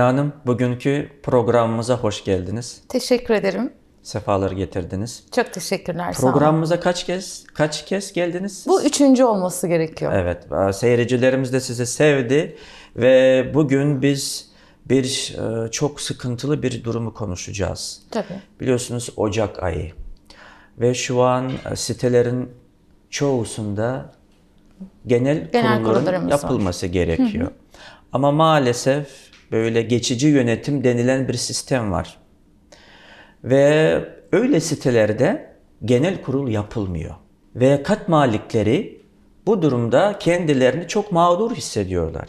Mina Hanım, bugünkü programımıza hoş geldiniz. Teşekkür ederim. Sefalar getirdiniz. Çok teşekkürler. Programımıza kaç kez kaç kez geldiniz siz? Bu üçüncü olması gerekiyor. Evet, e, seyircilerimiz de sizi sevdi ve bugün biz bir e, çok sıkıntılı bir durumu konuşacağız. Tabii. Biliyorsunuz Ocak ayı ve şu an e, sitelerin çoğusunda genel, Genel kurulların kurullarımız var. yapılması gerekiyor. Ama maalesef böyle geçici yönetim denilen bir sistem var. Ve öyle sitelerde genel kurul yapılmıyor. Ve kat malikleri bu durumda kendilerini çok mağdur hissediyorlar.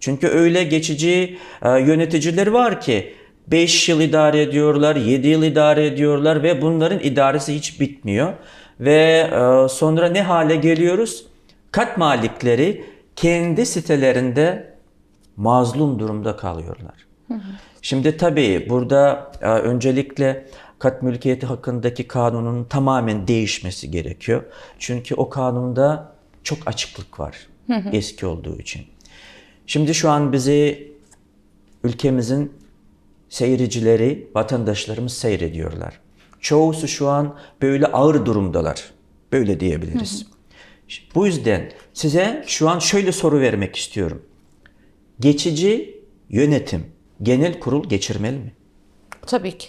Çünkü öyle geçici e, yöneticiler var ki 5 yıl idare ediyorlar, 7 yıl idare ediyorlar ve bunların idaresi hiç bitmiyor. Ve e, sonra ne hale geliyoruz? Kat malikleri kendi sitelerinde mazlum durumda kalıyorlar. Şimdi tabii burada e, öncelikle kat mülkiyeti hakkındaki kanunun tamamen değişmesi gerekiyor. Çünkü o kanunda çok açıklık var eski olduğu için. Şimdi şu an bizi ülkemizin seyircileri, vatandaşlarımız seyrediyorlar. Çoğusu şu an böyle ağır durumdalar. Böyle diyebiliriz. Bu yüzden size şu an şöyle soru vermek istiyorum. Geçici yönetim genel kurul geçirmeli mi? Tabii ki.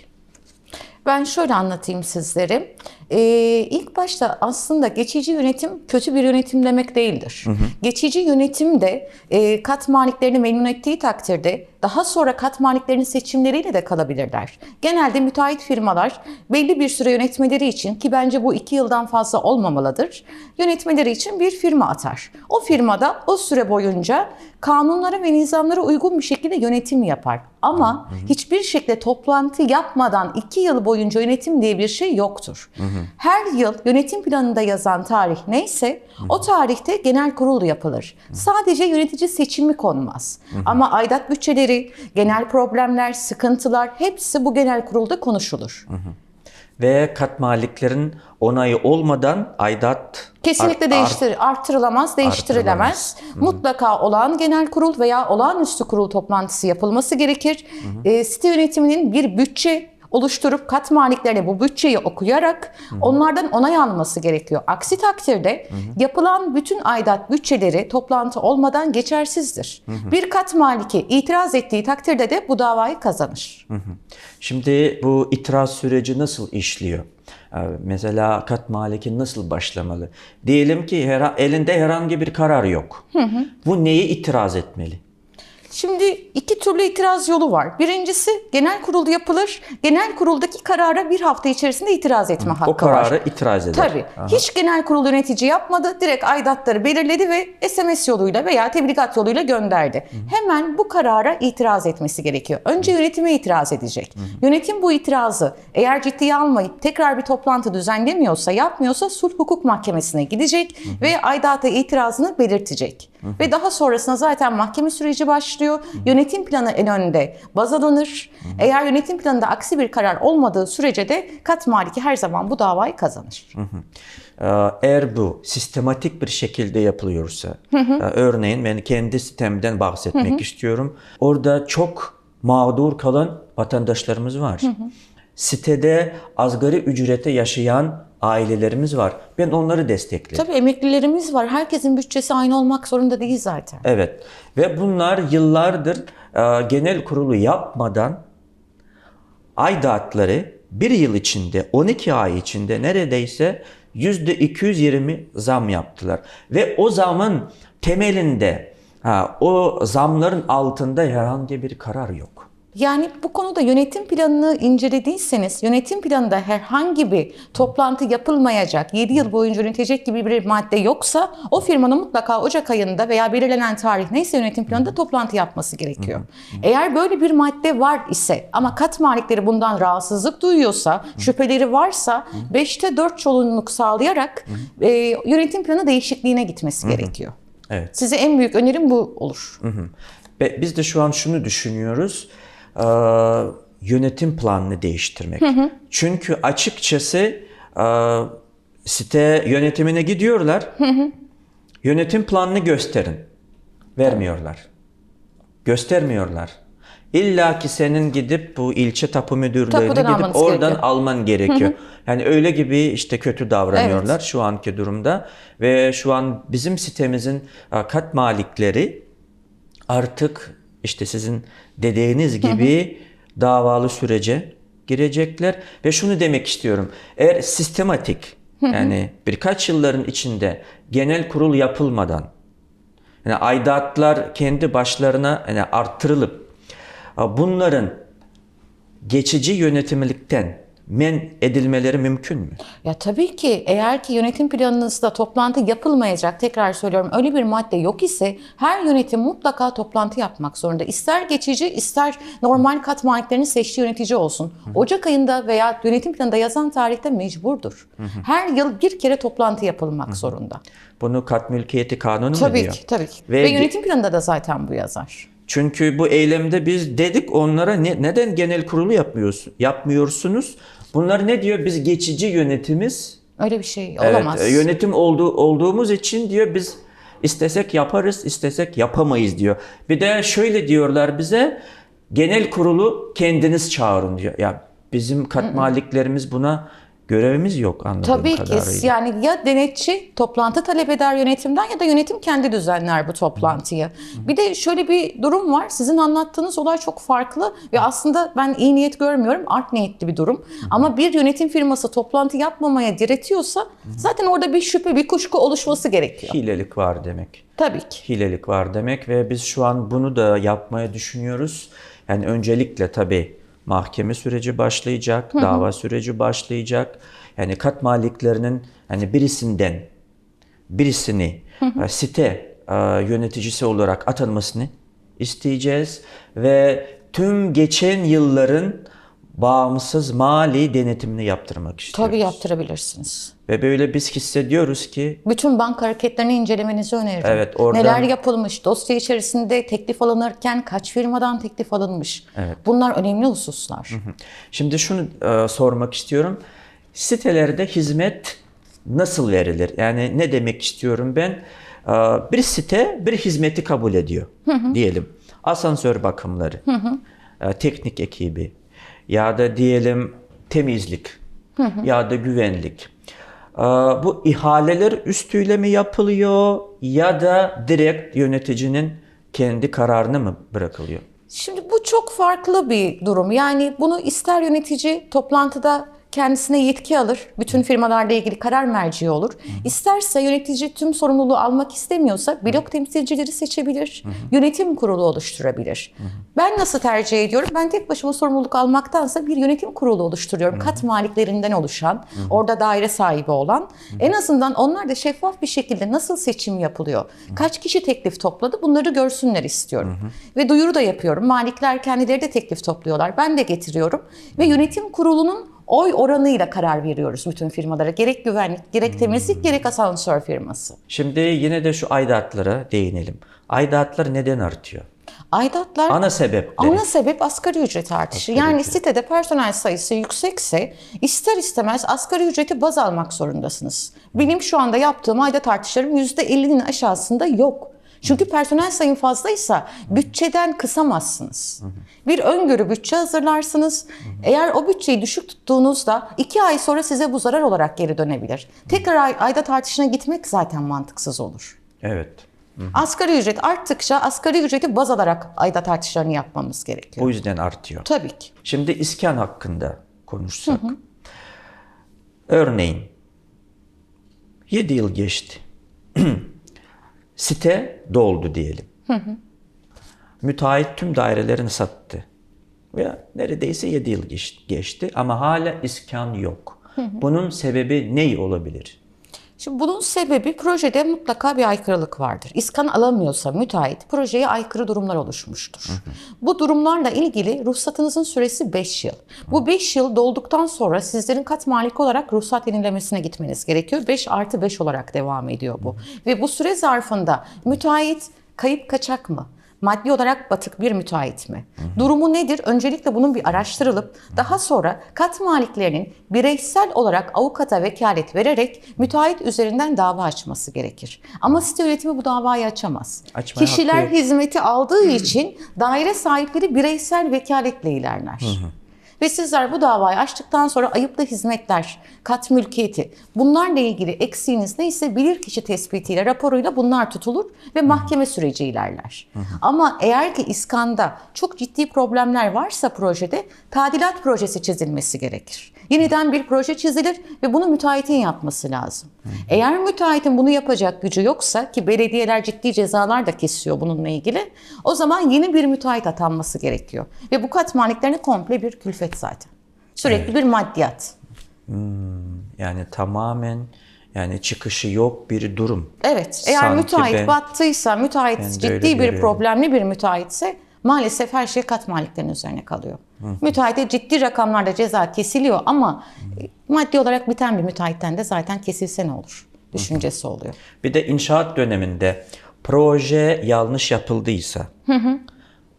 Ben şöyle anlatayım sizlere. Ee, ilk başta aslında geçici yönetim kötü bir yönetim demek değildir. Geçici yönetim de e, kat maliklerini memnun ettiği takdirde daha sonra kat maliklerinin seçimleriyle de kalabilirler. Genelde müteahhit firmalar belli bir süre yönetmeleri için ki bence bu iki yıldan fazla olmamalıdır. Yönetmeleri için bir firma atar. O firmada o süre boyunca kanunlara ve nizamlara uygun bir şekilde yönetim yapar. Ama hiçbir şekilde toplantı yapmadan iki yıl boyunca yönetim diye bir şey yoktur. Her yıl yönetim planında yazan tarih neyse o tarihte genel kurul yapılır. Sadece yönetici seçimi konmaz. Ama aidat bütçeleri, genel problemler, sıkıntılar hepsi bu genel kurulda konuşulur. Ve kat maliklerin onayı olmadan aidat Kesinlikle art- değiştir, artırılamaz, değiştirilemez. Mutlaka olağan genel kurul veya olağanüstü kurul toplantısı yapılması gerekir. E, site yönetiminin bir bütçe oluşturup kat maliklerine bu bütçeyi okuyarak onlardan onay alması gerekiyor. Aksi takdirde yapılan bütün aidat bütçeleri toplantı olmadan geçersizdir. Bir kat maliki itiraz ettiği takdirde de bu davayı kazanır. Şimdi bu itiraz süreci nasıl işliyor? Ee, Mesela kat maliki nasıl başlamalı? Diyelim ki her, elinde herhangi bir karar yok. Bu neye itiraz etmeli? Şimdi iki türlü itiraz yolu var. Birincisi genel kurul yapılır. Genel kuruldaki karara bir hafta içerisinde itiraz etme hakkı O kararı var. itiraz eder. Tabii. Aha. Hiç genel kurul yönetici yapmadı. Direkt aidatları belirledi ve SMS yoluyla veya tebligat yoluyla gönderdi. Hemen bu karara itiraz etmesi gerekiyor. Önce yönetime itiraz edecek. Yönetim bu itirazı eğer ciddiye almayıp tekrar bir toplantı düzenlemiyorsa, yapmıyorsa sulh hukuk mahkemesine gidecek ve aidata itirazını belirtecek. Ve daha sonrasında zaten mahkeme süreci başlıyor. Yönetim planı en önde baz alınır. Eğer yönetim planında aksi bir karar olmadığı sürece de kat maliki her zaman bu davayı kazanır. Ee, Eğer bu sistematik bir şekilde yapılıyorsa, e, örneğin ben kendi sitemden bahsetmek istiyorum. Orada çok mağdur kalan vatandaşlarımız var. Sitede asgari ücrete yaşayan ailelerimiz var. Ben onları desteklerim. Tabii emeklilerimiz var. Herkesin bütçesi aynı olmak zorunda değil zaten. Evet ve bunlar yıllardır e, genel kurulu yapmadan aidatları bir yıl içinde 12 ay içinde neredeyse yüzde 220 zam yaptılar. Ve o zamın temelinde ha, o zamların altında herhangi bir karar yok. Yani bu konuda yönetim planını incelediyseniz, yönetim planında herhangi bir toplantı yapılmayacak, 7 yıl boyunca yönetecek gibi bir madde yoksa o firmanın mutlaka Ocak ayında veya belirlenen tarih neyse yönetim planında toplantı yapması gerekiyor. Eğer böyle bir madde var ise ama kat malikleri bundan rahatsızlık duyuyorsa, şüpheleri varsa 5'te 4 çoğunluk sağlayarak e, yönetim planı değişikliğine gitmesi gerekiyor. Evet. Size en büyük önerim bu olur. Biz de şu an şunu düşünüyoruz. E, yönetim planını değiştirmek. Çünkü açıkçası e, site yönetimine gidiyorlar. Yönetim planını gösterin. Vermiyorlar. Göstermiyorlar. İlla ki senin gidip bu ilçe tapu müdürlüğüne Tapudan gidip oradan gerekiyor. alman gerekiyor. Yani öyle gibi işte kötü davranıyorlar şu anki durumda ve şu an bizim sitemizin e, kat malikleri artık işte sizin dediğiniz gibi davalı sürece girecekler. Ve şunu demek istiyorum. Eğer sistematik yani birkaç yılların içinde genel kurul yapılmadan yani aidatlar kendi başlarına yani arttırılıp bunların geçici yönetimlikten men edilmeleri mümkün mü? Ya tabii ki eğer ki yönetim planınızda toplantı yapılmayacak, tekrar söylüyorum öyle bir madde yok ise her yönetim mutlaka toplantı yapmak zorunda. İster geçici ister normal kat maliklerinin seçtiği yönetici olsun. Ocak ayında veya yönetim planında yazan tarihte mecburdur. Her yıl bir kere toplantı yapılmak zorunda. Bunu kat mülkiyeti kanunu mu Tabii diyor? ki, tabii ki. Ve- Ve, yönetim planında da zaten bu yazar. Çünkü bu eylemde biz dedik onlara ne- neden genel kurulu yapmıyorsun, yapmıyorsunuz? Bunlar ne diyor? Biz geçici yönetimiz. Öyle bir şey Evet, olamaz. e, yönetim olduğu, olduğumuz için diyor biz istesek yaparız, istesek yapamayız diyor. Bir de şöyle diyorlar bize genel kurulu kendiniz çağırın diyor. Ya bizim kat maliklerimiz buna görevimiz yok anladığım Tabii kadarıyla. ki yani ya denetçi toplantı talep eder yönetimden ya da yönetim kendi düzenler bu toplantıyı. Bir de şöyle bir durum var. Sizin anlattığınız olay çok farklı ve aslında ben iyi niyet görmüyorum. Art niyetli bir durum. Ama bir yönetim firması toplantı yapmamaya diretiyorsa zaten orada bir şüphe, bir kuşku oluşması gerekiyor. Hilelik var demek. Tabii ki. hilelik var demek ve biz şu an bunu da yapmaya düşünüyoruz. Yani öncelikle tabii mahkeme süreci başlayacak, dava süreci başlayacak. Yani kat maliklerinin hani birisinden birisini e, site e, yöneticisi olarak atanmasını isteyeceğiz. Ve tüm geçen yılların bağımsız mali denetimini yaptırmak istiyoruz. Tabii yaptırabilirsiniz. Ve böyle biz hissediyoruz ki Bütün banka hareketlerini incelemenizi öneririm. Evet, oradan- Neler yapılmış, dosya içerisinde teklif alınırken kaç firmadan teklif alınmış. Bunlar önemli hususlar. Şimdi şunu e, sormak istiyorum. Sitelerde hizmet nasıl verilir? Yani ne demek istiyorum ben? E, bir site bir hizmeti kabul ediyor diyelim. Asansör bakımları, e, teknik ekibi ya da diyelim temizlik ya da güvenlik. Bu ihaleler üstüyle mi yapılıyor ya da direkt yöneticinin kendi kararına mı bırakılıyor? Şimdi bu çok farklı bir durum. Yani bunu ister yönetici toplantıda kendisine yetki alır, bütün firmalarla ilgili karar merci olur. İsterse yönetici tüm sorumluluğu almak istemiyorsa blok temsilcileri seçebilir, yönetim kurulu oluşturabilir. Ben nasıl tercih ediyorum? Ben tek başıma sorumluluk almaktansa bir yönetim kurulu oluşturuyorum. Kat maliklerinden oluşan, orada daire sahibi olan. En azından onlar da şeffaf bir şekilde nasıl seçim yapılıyor, kaç kişi teklif topladı bunları görsünler istiyorum. Ve duyuru da yapıyorum. Malikler kendileri de teklif topluyorlar. Ben de getiriyorum. Ve yönetim kurulunun oy oranıyla karar veriyoruz bütün firmalara. Gerek güvenlik, gerek temizlik, gerek asansör firması. Şimdi yine de şu aidatlara değinelim. Aidatlar neden artıyor? Aidatlar Ana sebepleri. Ana sebep asgari ücret artışı. yani sitede personel sayısı yüksekse ister istemez asgari ücreti baz almak zorundasınız. Benim şu anda yaptığım aidat artışlarım %50'nin aşağısında yok. Çünkü personel sayın fazlaysa bütçeden kısamazsınız. Bir öngörü bütçe hazırlarsınız. Eğer o bütçeyi düşük tuttuğunuzda iki ay sonra size bu zarar olarak geri dönebilir. Tekrar ay- aidat artışına gitmek zaten mantıksız olur. Evet. Asgari ücret arttıkça asgari ücreti baz alarak aidat artışlarını yapmamız gerekiyor. O yüzden artıyor. Tabii ki. Şimdi iskan hakkında konuşsak. Örneğin 7 yıl geçti. Site doldu diyelim. Müteahhit tüm dairelerini sattı. Ve neredeyse 7 yıl geç- geçti ama hala iskan yok. Bunun sebebi ne olabilir? Şimdi bunun sebebi projede mutlaka bir aykırılık vardır. İskan alamıyorsa müteahhit projeye aykırı durumlar oluşmuştur. Bu durumlarla ilgili ruhsatınızın süresi 5 yıl. Bu 5 yıl dolduktan sonra sizlerin kat malik olarak ruhsat yenilemesine gitmeniz gerekiyor. 5 artı 5 olarak devam ediyor bu. Ve bu süre zarfında müteahhit kayıp kaçak mı? Maddi olarak batık bir müteahhit mi? Durumu nedir? Öncelikle bunun bir araştırılıp daha sonra kat maliklerinin bireysel olarak avukata vekalet vererek müteahhit üzerinden dava açması gerekir. Ama site yönetimi bu davayı açamaz. Açmaya Kişiler hizmeti aldığı için daire sahipleri bireysel vekaletle ilerler. Ve sizler bu davayı açtıktan sonra ayıplı hizmetler, kat mülkiyeti, bunlarla ilgili eksiğiniz neyse bilirkişi tespitiyle, raporuyla bunlar tutulur ve mahkeme süreci ilerler. Ama eğer ki iskanda çok ciddi problemler varsa projede tadilat projesi çizilmesi gerekir. Yeniden bir proje çizilir ve bunu müteahhitin yapması lazım. Eğer müteahhitin bunu yapacak gücü yoksa ki belediyeler ciddi cezalar da kesiyor bununla ilgili o zaman yeni bir müteahhit atanması gerekiyor. Ve bu kat maliklerine komple bir külfet zaten. Sürekli bir maddiyat. Yani tamamen yani çıkışı yok bir durum. Evet eğer Sanki müteahhit ben- battıysa, müteahhit ben ciddi bir problemli bir müteahhitse maalesef her şey kat maliklerinin üzerine kalıyor. Müteahhite ciddi rakamlarda ceza kesiliyor ama e, maddi olarak biten bir müteahhitten de zaten kesilse ne olur? Düşüncesi oluyor. Bir de inşaat döneminde proje yanlış yapıldıysa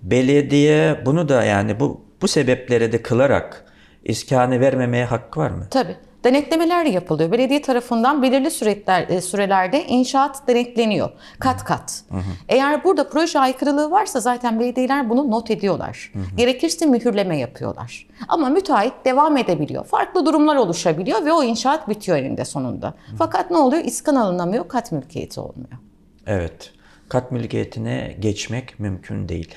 belediye bunu da yani bu bu sebepleri de kılarak iskanı vermemeye hakkı var mı? Tabii. Denetlemeler yapılıyor. Belediye tarafından belirli süreler, e, sürelerde inşaat denetleniyor. Kat kat. Eğer burada proje aykırılığı varsa zaten belediyeler bunu not ediyorlar. Gerekirse mühürleme yapıyorlar. Ama müteahhit devam edebiliyor. Farklı durumlar oluşabiliyor ve o inşaat bitiyor eninde sonunda. Fakat ne oluyor? İskan alınamıyor, kat mülkiyeti olmuyor. Evet. Kat mülkiyetine geçmek mümkün değil.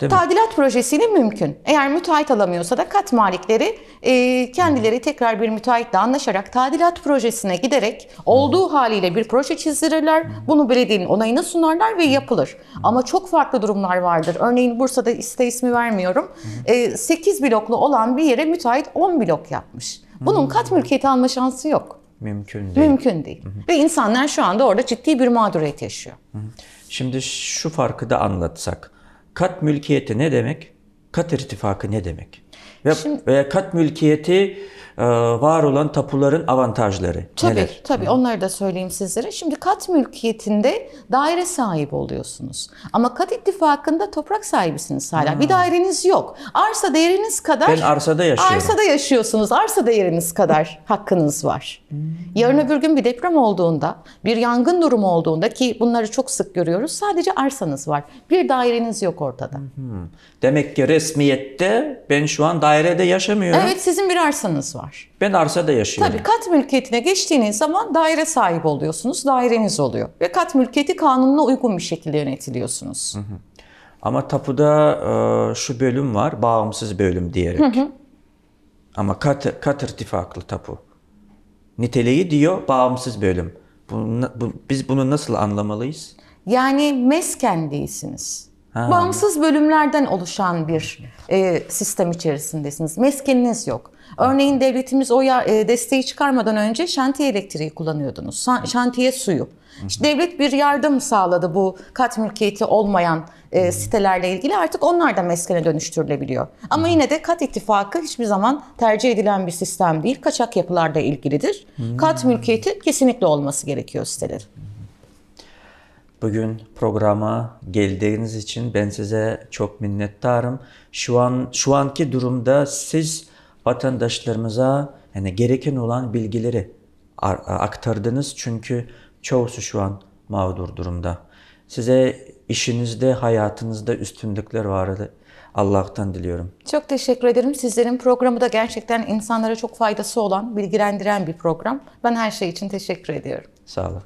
Değil mi? Tadilat projesiyle mümkün. Eğer müteahhit alamıyorsa da kat malikleri e, kendileri tekrar bir müteahhitle anlaşarak tadilat projesine giderek olduğu haliyle bir proje çizdirirler. Bunu belediyenin onayına sunarlar ve yapılır. Ama çok farklı durumlar vardır. Örneğin Bursa'da iste ismi vermiyorum. E, 8 bloklu olan bir yere müteahhit 10 blok yapmış. Bunun kat mülkiyeti alma şansı yok. Mümkün değil. Mümkün değil. Ve insanlar şu anda orada ciddi bir mağduriyet yaşıyor. Şimdi şu farkı da anlatsak. Kat mülkiyeti ne demek? Kat irtifakı ne demek? Ve veya kat mülkiyeti var olan tapuların avantajları Tabii, neler? tabii onları da söyleyeyim sizlere. Şimdi kat mülkiyetinde daire sahibi oluyorsunuz. Ama kat ittifakında toprak sahibisiniz hala. Bir daireniz yok. Arsa değeriniz kadar... Ben arsada yaşıyorum. Arsada yaşıyorsunuz. Arsa değeriniz kadar hakkınız var. Yarın öbür gün bir deprem olduğunda, bir yangın durumu olduğunda ki bunları çok sık görüyoruz. Sadece arsanız var. Bir daireniz yok ortada. Demek ki resmiyette ben şu an dairede yaşamıyorum. Evet sizin bir arsanız var. Ben arsada yaşıyorum. Tabii kat mülkiyetine geçtiğiniz zaman daire sahibi oluyorsunuz, daireniz oluyor. Ve kat mülkiyeti kanununa uygun bir şekilde yönetiliyorsunuz. Ama tapuda e, şu bölüm var, bağımsız bölüm diyerek. Ama kat, kat irtifaklı tapu. Niteliği diyor bağımsız bölüm. Bu, bu- biz bunu nasıl anlamalıyız? Yani mesken değilsiniz. Bağımsız bölümlerden oluşan bir e, sistem içerisindesiniz. Meskeniniz yok. Örneğin devletimiz o ya- e, desteği çıkarmadan önce şantiye elektriği kullanıyordunuz. Şantiye suyu. İşte devlet bir yardım sağladı bu kat mülkiyeti olmayan e, sitelerle ilgili. Artık onlar da meskene dönüştürülebiliyor. Ama yine de kat ittifakı hiçbir zaman tercih edilen bir sistem değil. Kaçak yapılarla ilgilidir. Kat mülkiyeti kesinlikle olması gerekiyor sitelerin. Bugün programa geldiğiniz için ben size çok minnettarım. Şu an şu anki durumda siz vatandaşlarımıza yani gereken olan bilgileri ar- aktardınız çünkü çoğusu şu an mağdur durumda. Size işinizde, hayatınızda üstünlükler vardı. Allah'tan diliyorum. Çok teşekkür ederim. Sizlerin programı da gerçekten insanlara çok faydası olan, bilgilendiren bir program. Ben her şey için teşekkür ediyorum. Sağ olun.